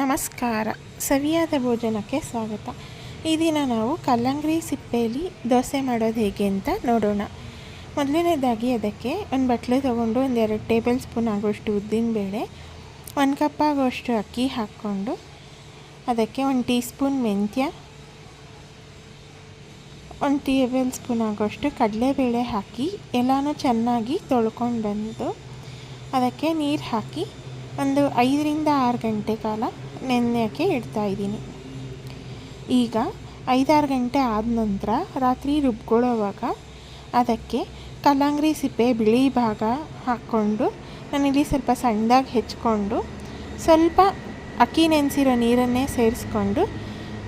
ನಮಸ್ಕಾರ. ಸವಿಯಾದ ಭೋಜನಕ್ಕೆ ಸ್ವಾಗತ. ಈ ದಿನ ನಾವು ಕಲ್ಲಂಗಡಿ ಸಿಪ್ಪೆಯಲ್ಲಿ ದೋಸೆ ಮಾಡೋದು ಹೇಗೆ ಅಂತ ನೋಡೋಣ. ಮೊದಲನೇದಾಗಿ ಅದಕ್ಕೆ ಒಂದು ಬಟ್ಲು ತೊಗೊಂಡು ಒಂದೆರಡು ಟೇಬಲ್ ಸ್ಪೂನ್ ಆಗೋಷ್ಟು ಉದ್ದಿನಬೇಳೆ ಒಂದು ಕಪ್ ಆಗೋಷ್ಟು ಅಕ್ಕಿ ಹಾಕ್ಕೊಂಡು ಅದಕ್ಕೆ ಒಂದು ಟೀ ಸ್ಪೂನ್ ಮೆಂತ್ಯ, ಒಂದು ಟೇಬಲ್ ಸ್ಪೂನ್ ಆಗೋಷ್ಟು ಕಡಲೆಬೇಳೆ ಹಾಕಿ, ಎಲ್ಲನೂ ಚೆನ್ನಾಗಿ ತೊಳ್ಕೊಂಡು ಬಂದು ಅದಕ್ಕೆ ನೀರು ಹಾಕಿ ಒಂದು ಐದರಿಂದ ಆರು ಗಂಟೆ ಕಾಲ ನೆನೆಯೋಕ್ಕೆ ಇಡ್ತಾಯಿದ್ದೀನಿ ಈಗ ಐದಾರು ಗಂಟೆ ಆದ ನಂತರ ರಾತ್ರಿ ರುಬ್ಕೊಳ್ಳೋವಾಗ ಅದಕ್ಕೆ ಕಲ್ಲಂಗಡಿ ಸಿಪ್ಪೆ, ಬಿಳಿ ಭಾಗ ಹಾಕ್ಕೊಂಡು ನಾನಿಲ್ಲಿ ಸ್ವಲ್ಪ ಸಣ್ಣದಾಗಿ ಹೆಚ್ಕೊಂಡು ಸ್ವಲ್ಪ ಅಕ್ಕಿ ನೆನೆಸಿರೋ ನೀರನ್ನೇ ಸೇರಿಸ್ಕೊಂಡು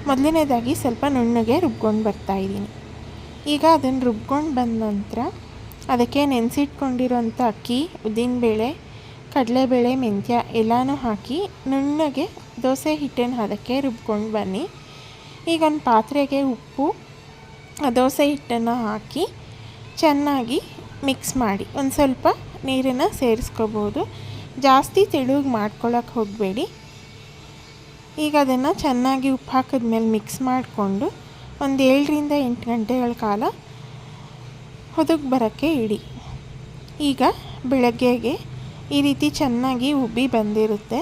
ಮೊದಲನೇದಾಗಿ ಸ್ವಲ್ಪ ನುಣ್ಣಗೆ ರುಬ್ಕೊಂಡು ಬರ್ತಾಯಿದ್ದೀನಿ ಈಗ ಅದನ್ನು ರುಬ್ಕೊಂಡು ಬಂದ ನಂತರ ಅದಕ್ಕೆ ನೆನೆಸಿಟ್ಕೊಂಡಿರೋಂಥ ಅಕ್ಕಿ, ಉದ್ದಿನಬೇಳೆ ಕಡಲೆಬೇಳೆ, ಮೆಂತ್ಯ ಎಲ್ಲನೂ ಹಾಕಿ ನುಣ್ಣಗೆ ದೋಸೆ ಹಿಟ್ಟನ್ನು ಅದಕ್ಕೆ ರುಬ್ಕೊಂಡು ಬನ್ನಿ. ಈಗ ಒಂದು ಪಾತ್ರೆಗೆ ಉಪ್ಪು ದೋಸೆ ಹಿಟ್ಟನ್ನು ಹಾಕಿ ಚೆನ್ನಾಗಿ ಮಿಕ್ಸ್ ಮಾಡಿ. ಒಂದು ಸ್ವಲ್ಪ ನೀರನ್ನು ಸೇರಿಸ್ಕೋಬೋದು. ಜಾಸ್ತಿ ತೆಳುಗೆ ಮಾಡ್ಕೊಳಕ್ಕೆ ಹೋಗಬೇಡಿ. ಈಗ ಅದನ್ನು ಚೆನ್ನಾಗಿ ಉಪ್ಪು ಹಾಕಿದ್ಮೇಲೆ ಮಿಕ್ಸ್ ಮಾಡಿಕೊಂಡು ಒಂದು ಏಳರಿಂದ ಎಂಟು ಗಂಟೆಗಳ ಕಾಲ ಹೊದಕ್ಕೆ ಬರೋಕ್ಕೆ ಇಡಿ. ಈಗ ಬೆಳಗ್ಗೆಗೆ ಈ ರೀತಿ ಚೆನ್ನಾಗಿ ಉಬ್ಬಿ ಬಂದಿರುತ್ತೆ.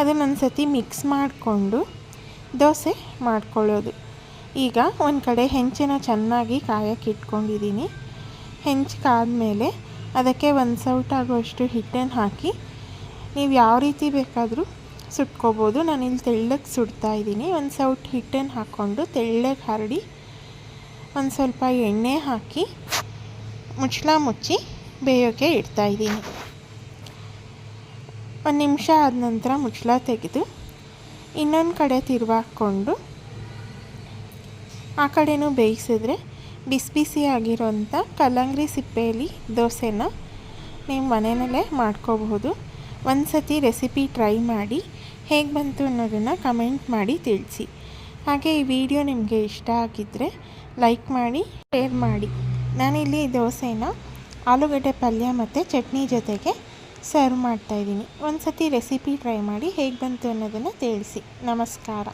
ಅದನ್ನು ಸತಿ ಮಿಕ್ಸ್ ಮಾಡಿಕೊಂಡು ದೋಸೆ ಮಾಡ್ಕೊಳ್ಳೋದು. ಈಗ ಒಂದು ಕಡೆ ಹೆಂಚಿನ ಚೆನ್ನಾಗಿ ಕಾಯಕ್ಕೆ ಇಟ್ಕೊಂಡಿದ್ದೀನಿ. ಹೆಂಚು ಕಾದ್ಮೇಲೆ ಅದಕ್ಕೆ ಒಂದು ಸೌಟಾಗುವಷ್ಟು ಹಿಟ್ಟನ್ನು ಹಾಕಿ ನೀವು ಯಾವ ರೀತಿ ಬೇಕಾದರೂ ಸುಟ್ಕೋಬೋದು. ಇಲ್ಲಿ ತೆಳ್ಳಗೆ ಸುಡ್ತಾ ಇದ್ದೀನಿ. ಒಂದು ಸೌಟ್ ಹಿಟ್ಟನ್ನು ಹಾಕ್ಕೊಂಡು ತೆಳ್ಳಗೆ ಹರಡಿ ಒಂದು ಸ್ವಲ್ಪ ಎಣ್ಣೆ ಹಾಕಿ ಮುಚ್ಚಳ ಮುಚ್ಚಿ ಬೇಯೋಕೆ ಇಡ್ತಾಯಿದ್ದೀನಿ ಒಂದು ನಿಮಿಷ ಆದ ನಂತರ ಮುಚ್ಚಳ ತೆಗೆದು ಇನ್ನೊಂದು ಕಡೆ ತಿರುವಾಕೊಂಡು ಆ ಕಡೆನೂ ಬೇಯಿಸಿದ್ರೆ ಬಿಸಿ ಬಿಸಿ ಆಗಿರೋಂಥ ಕಲ್ಲಂಗಡಿ ಸಿಪ್ಪೆಯಲ್ಲಿ ದೋಸೆನ ನೀವು ಮನೆಯಲ್ಲೇ ಮಾಡ್ಕೋಬಹುದು. ಒಂದು ಸತಿ ರೆಸಿಪಿ ಟ್ರೈ ಮಾಡಿ ಹೇಗೆ ಬಂತು ಅನ್ನೋದನ್ನು ಕಮೆಂಟ್ ಮಾಡಿ ತಿಳಿಸಿ. ಹಾಗೆ ಈ ವಿಡಿಯೋ ನಿಮಗೆ ಇಷ್ಟ ಆಗಿದ್ದರೆ ಲೈಕ್ ಮಾಡಿ, ಶೇರ್ ಮಾಡಿ. ನಾನಿಲ್ಲಿ ದೋಸೆನ ಆಲೂಗಡ್ಡೆ ಪಲ್ಯ ಮತ್ತು ಚಟ್ನಿ ಜೊತೆಗೆ ಸರ್ವ್ ಮಾಡ್ತಾಯಿದ್ದೀನಿ ಒಂದು ಸತಿ ರೆಸಿಪಿ ಟ್ರೈ ಮಾಡಿ ಹೇಗೆ ಬಂತು ಅನ್ನೋದನ್ನು ತಿಳಿಸಿ. ನಮಸ್ಕಾರ.